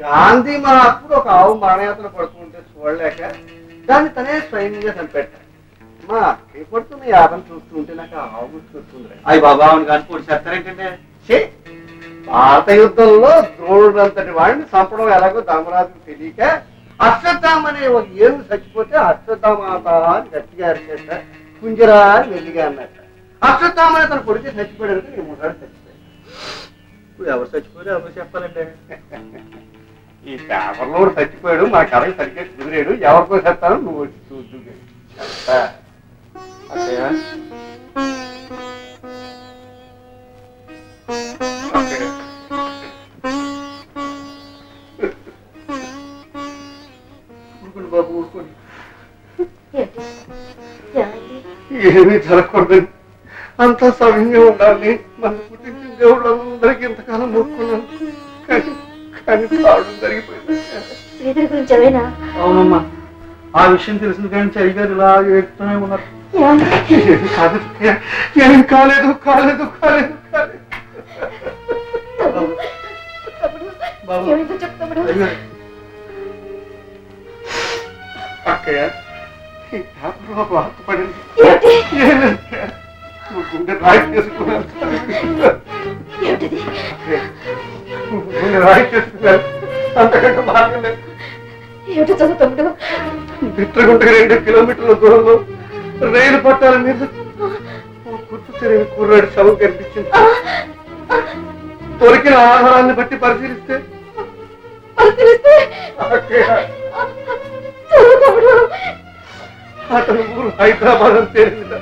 గాంధీ మహాత్ముడు ఒక ఆవు మరణయాత్ర పడుతుంటే చూడలేక దాన్ని తనే స్వయంగా చంపెట్టాడు మా అక్కయ్య పడుతున్న యాభం చూస్తుంటే నాకు ఆ ఆవు గుర్తుకొస్తుంది అయ్యి బాబా అవును కానీ పొడి చేస్తారేంటంటే! భారత యుద్ధంలో ద్రోణుడంతటి వాడిని చంపడం ఎలాగో ధర్మరాజుకు తెలియక అశ్వత్థామ అనే ఒక ఏనుగు చచ్చిపోతే అశ్వత్థామాత అని గట్టిగా అరిచేట కుంజరా అని మెల్లిగా అన్నట్ట అశ్వత్థామ అనే తన కొడుకు చచ్చిపోయాడు ఈ ముసాడు చచ్చిపోయాడు ఇప్పుడు ఎవరు చచ్చిపోయారు ఎవరు చెప్పాలంటే ఈ పేపర్లో చచ్చిపోయాడు మా కథకి సరిగ్గా కుదిరాడు ఎవరికో చెప్తాను నువ్వు వచ్చి చూద్దు బాబు ఊరుకోండి. ఏమీ జరగకూడదని అంతా సవ్యంగా ఉండాలి. అందరికీ ఇంతకాలం మొక్కున్నాను. కానీ కానీ తాడు జరిగిపోయింది. శ్రీధర్ గురించి అవేనా అవునమ్మా. ఆ విషయం తెలిసింది కానీ చరి గారు ఇలా ఏడుతూనే ఉన్నారు. కాదు. ఏం కాలేదు కాలేదు కాలేదు కాలేదు. అక్కయ్య ఈ పేపర్లో ఒక వార్త పడింది గుండె రాయి చేసుకున్నాను. ఏమిటిది? అంతకంటే బాగలేదు ఏమిటి చదువు తమ్ముడు బిట్రగుంటకి రెండు కిలోమీటర్ల దూరంలో రైలు పట్టాల మీద గుర్తు తెలియని కుర్రాడి శవం కనిపించింది. దొరికిన ఆధారాన్ని బట్టి పరిశీలిస్తే? అతని ఊరు హైదరాబాద్ అని తేలింది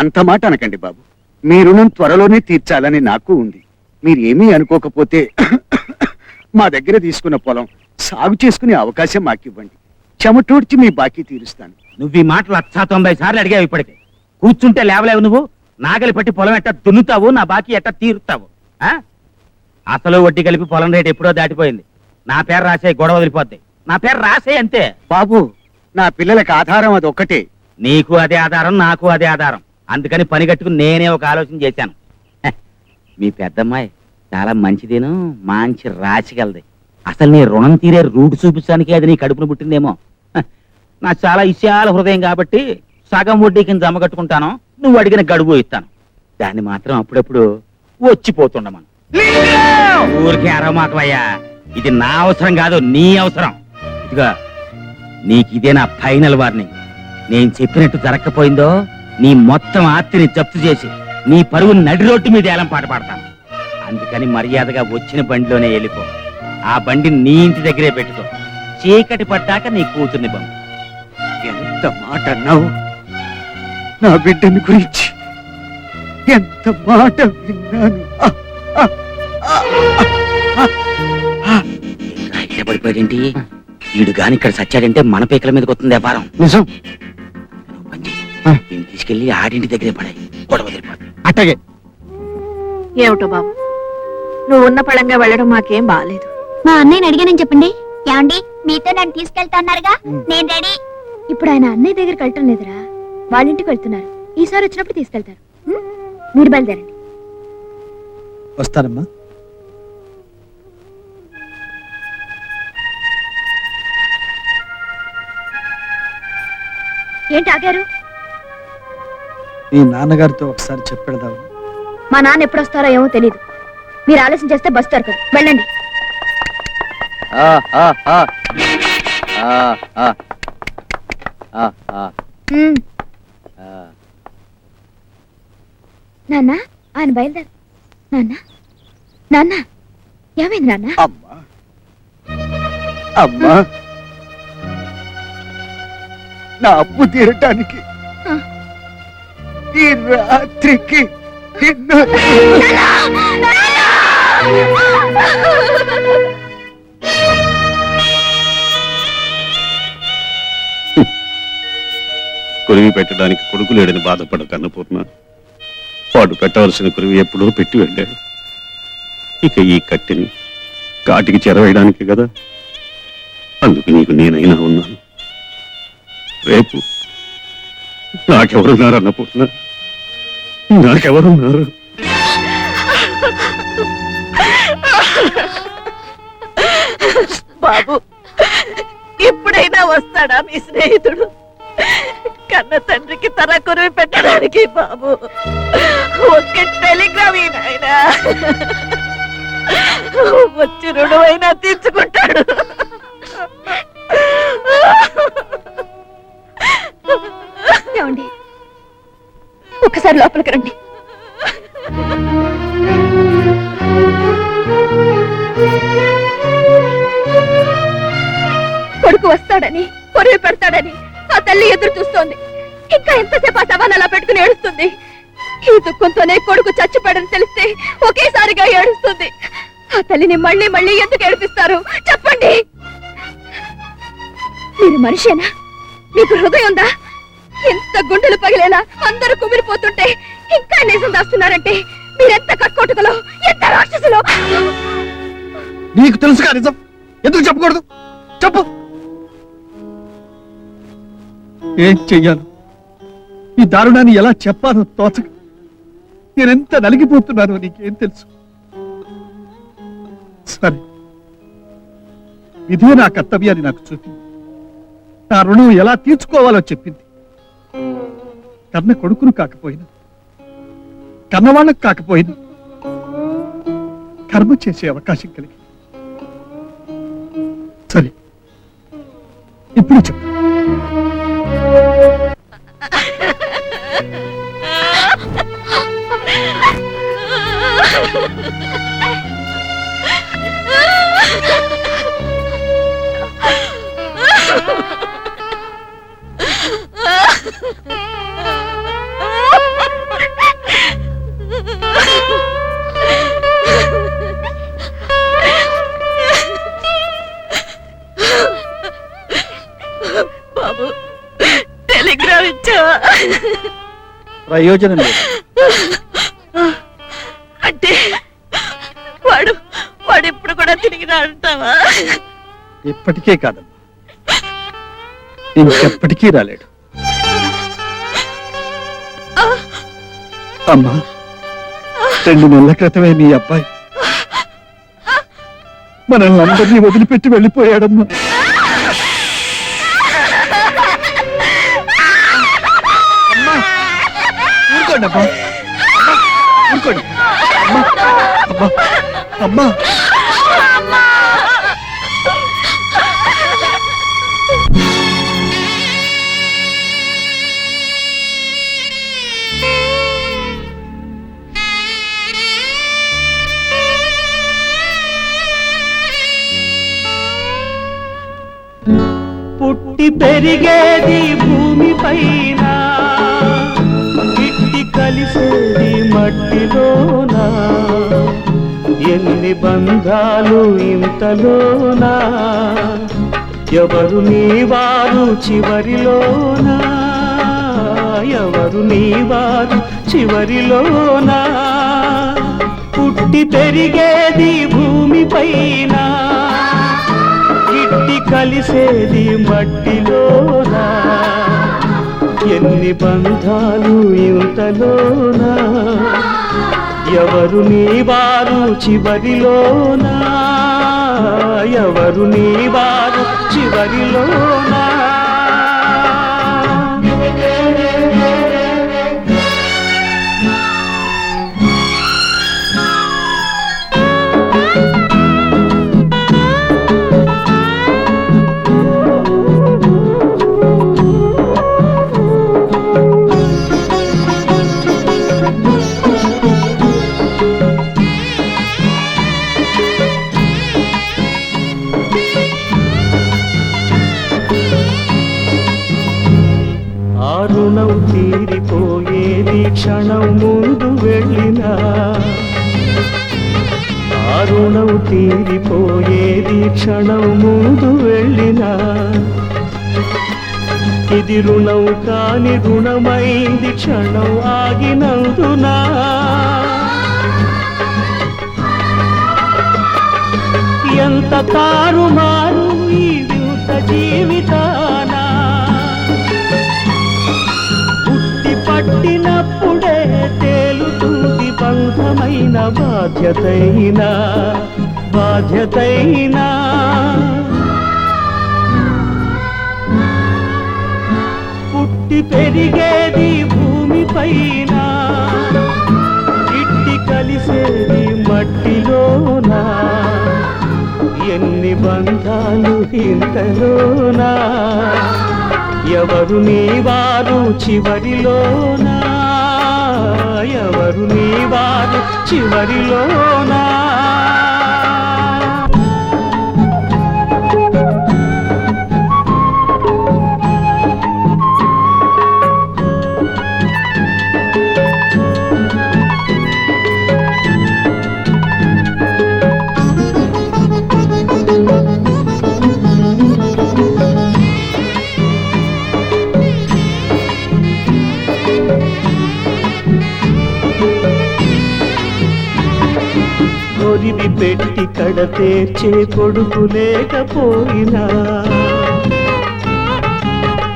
అంత మాట అనకండి బాబు. మీ రుణం త్వరలోనే తీర్చాలని నాకు ఉంది. మీరు ఏమీ అనుకోకపోతే మా దగ్గర తీసుకున్న పొలం సాగు చేసుకునే అవకాశం మాకివ్వండి. చెమటూడ్చి మీ బాకీ తీరుస్తాను. నువ్వు ఈ మాటలు లక్ష తొంభై సార్లు అడిగావు ఇప్పటికే. కూర్చుంటే లేవలేవు నువ్వు నాగలి పట్టి పొలం ఎట్ట దున్నుతావు నా బాకీ ఎట్ట తీరుతావు? ఆ? అసలు వడ్డీ కలిపి పొలం రేటు ఎప్పుడో దాటిపోయింది. నా పేరు రాసే గొడవ వదిలిపోద్ది. నా పేరు రాసే అంతే. బాబు నా పిల్లలకు ఆధారం అది ఒక్కటే నీకు అదే ఆధారం నాకు అదే ఆధారం. అందుకని పని కట్టుకుని నేనే ఒక ఆలోచన చేశాను. మీ పెద్దమ్మాయి చాలా మంచిదేను మంచి రాసిగలది. అసలు నీ రుణం తీరే రూట్ చూపించడానికి అది నీ కడుపును పుట్టిందేమో. నా చాలా విశాల హృదయం కాబట్టి సగం వడ్డీ కింద జమ కట్టుకుంటాను నువ్వు అడిగిన గడువు ఇస్తాను. దాన్ని మాత్రం అప్పుడప్పుడు వచ్చిపోతుండమను. ఊరికే మాటలయ్యా ఇది నా అవసరం కాదు నీ అవసరం. ఇదిగా నీకు ఇదే నా ఫైనల్ వార్నింగ్. నేను చెప్పినట్టు జరగకపోయిందో నీ మొత్తం ఆస్తిని జప్తు చేసి నీ పరువు నడి రోడ్డు మీద ఏలం పాట పాడతాను అందుకని మర్యాదగా వచ్చిన బండిలోనే వెళ్ళిపో. ఆ బండిని నీ ఇంటి దగ్గరే పెట్టుకో. చీకటి పడ్డాక నీ కూతుర్ని పంపు. ఎంత మాట అన్నావు? నా బిడ్డని గురించి ఎంత మాట విన్నాను? పడిపోయాడేంటి వీడు గాని ఇక్కడ సచ్చాడంటే మన పీకల మీదకి వస్తుంది వ్యాపారం. నిజం. పని తీసుకెళ్ళి ఆడింటి దగ్గరే పడాయి. గొడవ అట్టగే. ఏమిటో బాబు? నువ్వు ఉన్న పళంగా వెళ్ళడం మాకేం బాగాలేదు మా అన్నయ్యని అడిగానని చెప్పండి. ఏమండి? మీతో నన్ను తీసుకెళ్తా అన్నారుగా. నేను రెడీ. ఇప్పుడు ఆయన అన్నయ్య దగ్గరికి వెళ్ళటం లేదురా. వాళ్ళ ఇంటికి వెళ్తున్నారు. ఈసారి వచ్చినప్పుడు తీసుకెళ్తారు. ఉం? మీరు బయలుదేరండి. వస్తానమ్మా. ఏంటి ఆగారు? మీ నాన్నగారితో ఒకసారి చెప్పెడదావు మా నాన్న ఎప్పుడు వస్తారో ఏమో తెలియదు మీరు ఆలస్యం చేస్తే బస్ దొరకదు. వెళ్ళండి. ఉం. నాన్న ఆయన బయలుదేరు. నాన్న నాన్న. ఏమైంది నాన్న? అమ్మా. అమ్మా. నా అప్పు తీరటానికి. ఈ రాత్రికి నిన్ను పెట్టడానికి కొడుకు లేడని బాధపడ కన్నపూర్ణ వాడు పెట్టవలసిన కురివి ఎప్పుడో పెట్టి వెళ్ళాడు ఇక ఈ కట్టెని కాటికి చెరవేయడానికి కదా. అందుకు నీకు నేనైనా ఉన్నాను. రేపు నాకెవరున్నారు అన్నపూర్ణ? నాకెవరున్నారు? బాబు ఇప్పుడైనా వస్తాడా మీ స్నేహితుడు? కన్న తండ్రికి తన కురివి పెట్టడానికి బాబు ఒక్క టెలిగ్రామ్ ఈ నాయనా. వచ్చి రుణమైనా తీర్చుకుంటాడు. ఒకసారి లోపలికి రండి. కొడుకు వస్తాడని పొరుగు పెడతాడని ఆ తల్లి ఎదురు చూస్తోంది. ఇంకా ఎంతసేపు ఆ సవాన్ అలా పెట్టుకుని ఏడుస్తుంది? ఈ దుఃఖంతోనే కొడుకు చచ్చిపోయాడని తెలిస్తే ఒకేసారిగా ఏడుస్తుంది. ఆ తల్లిని మళ్ళీ మళ్ళీ ఎందుకు ఏడిపిస్తారు? చెప్పండి. మీరు మనిషేనా? మీకు హృదయం ఉందా? ఎంత గుండెలు పగిలేలా అందరూ కుమిలిపోతుంటే ఇంకా నిజం దాస్తున్నారంటే మీరెంత కట్టుకోటుకలో ఎంత రాక్షసులో? నీకు తెలుసుగా నిజం? ఎందుకు చెప్పకూడదు? చెప్పు. ఏం చెయ్యాలి? ఈ దారుణాన్ని ఎలా చెప్పాలో తోచక నేనెంత నలిగిపోతున్నానో నీకేం తెలుసు? సరే. ఇదే నా కర్తవ్యాన్ని నాకు చూపింది. నా రుణం ఎలా తీర్చుకోవాలో చెప్పింది. కన్న కొడుకును కాకపోయినా కన్నవాళ్ళకు కాకపోయినా కర్మ చేసే అవకాశం కలిగి. సరే ఇప్పుడు చెప్పు. బాబు టెలిగ్రామ్ ఇచ్చావా ప్రయోజనం లేదు. అంటే వాడు వాడు ఇప్పుడు కూడా తిరిగి అంటావా ఇప్పటికే కాదమ్మా. ఇంకెప్పటికీ రాలేడు. అమ్మా రెండు నెలల క్రితమే నీ అబ్బాయి. మనల్ని అందరినీ వదిలిపెట్టి వెళ్ళిపోయాడమ్మా. ఊరుకోండి అమ్మా ఊరుకోండి. అమ్మా అమ్మా అమ్మా. పుట్టి పెరిగేది భూమి పైన కలిసేది మట్టిలోన? ఎన్ని బంధాలు ఇంతలోనా? ఎవరు నీవారు చివరిలోనా? ఎవరు నీవారు చివరిలోనా? పుట్టి పెరిగేది భూమి పైన ఇట్టి కలిసేది మట్టిలోనా? ఎన్ని బంధాలు ఇంతలోనా ఎవరు నీవారు చివరిలోనా? ఎవరు నీవారు చివరిలోనా? ముందు వెళ్ళినా ఆ తీరిపోయేది క్షణం ముందు వెళ్ళినా. ఇది రుణం కాని రుణమైంది క్షణం ఆగినందునా? ఎంత తారుమారు ఈ వింత బాధ్యతైనా బాధ్యతైనా. పుట్టి పెరిగేది భూమిపైన ఇట్టి కలిసేది మట్టిలోనా? ఎన్ని బంధాలు ఇంతలోనా? ఎవరు నీ వారు చివరిలోనా? ఎవరు నీ వారు చివరిలోనా? కొరివి పెట్టి కడ తీర్చే కొడుకు లేకపోయినా.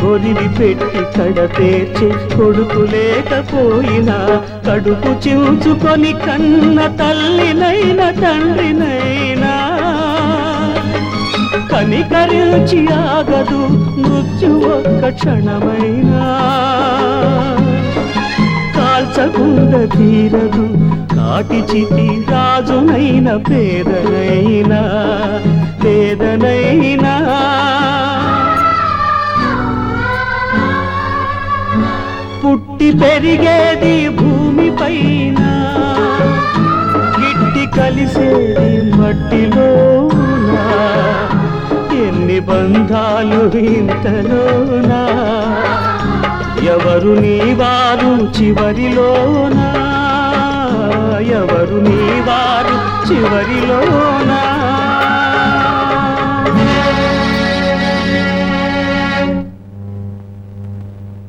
కొరివి పెట్టి కడ తీర్చే కొడుకు లేకపోయినా. కడుపు చూచుకొని కన్న తల్లినైన తండ్రినైనా. కనికరించి ఆగదు మృత్యు ఒక్క క్షణమైనా. కాల్చకుండా తీరదు నాటి చితి రాజునైన పేదనైనా పేదనైనా. పుట్టి పెరిగేది భూమిపైన గిట్టి కలిసేది మట్టిలో ఎన్ని బంధాలు ఇంతలోనా ఎవరు నీ వారు చివరిలోనా. ఎవరు నీ వారు? చివరిలోనా?